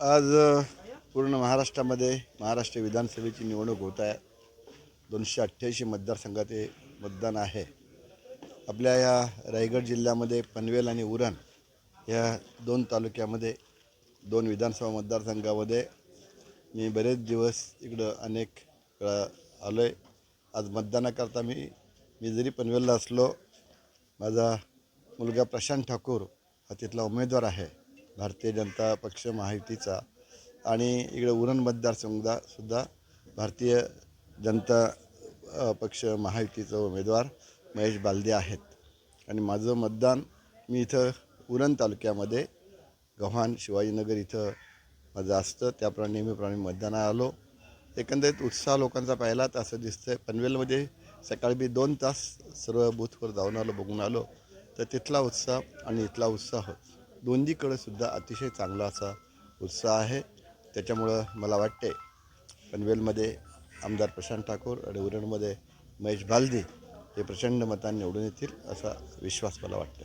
आज पूर्ण महाराष्ट्रामध्ये महाराष्ट्र विधानसभेची निवडणूक होत आहे. दोनशे अठ्ठ्याऐंशी मतदारसंघात हे मतदान आहे. आपल्या या रायगड जिल्ह्यामध्ये पनवेल आणि उरण या दोन तालुक्यामध्ये दोन विधानसभा मतदारसंघामध्ये मी बरेच दिवस इकडं अनेक वेळा आलो आहे आज मतदानाकरता मी मी जरी पनवेलला असलो माझा मुलगा प्रशांत ठाकूर हा तिथला उमेदवार आहे. भारतीय जनता पक्ष महायुतीचा आणि इकडे उरण मतदारसंघा सुद्धा भारतीय जनता पक्ष महायुतीचा उमेदवार महेश बालदे आहेत. आणि माझं मतदान मी इथं उरण तालुक्यामध्ये गव्हाण शिवाजीनगर इथं माझं असतं. त्याप्रमाणे नेहमीप्रमाणे मतदानाला आलो. एकंदरीत उत्साह लोकांचा पाहिला तर असं दिसतंय. पनवेलमध्ये सकाळी मी दोन तास सर्व बूथवर जाऊन आलो बघून आलो. तर तिथला उत्साह आणि इथला उत्साह दोन्हीकडे सुद्धा अतिशय चांगला असा उत्साह आहे. त्याच्यामुळं मला वाटते पनवेलमध्ये आमदार प्रशांत ठाकूर आणि उरणमध्ये महेश बालदी हे प्रचंड मतांनी निवडून येतील असा विश्वास मला वाटतो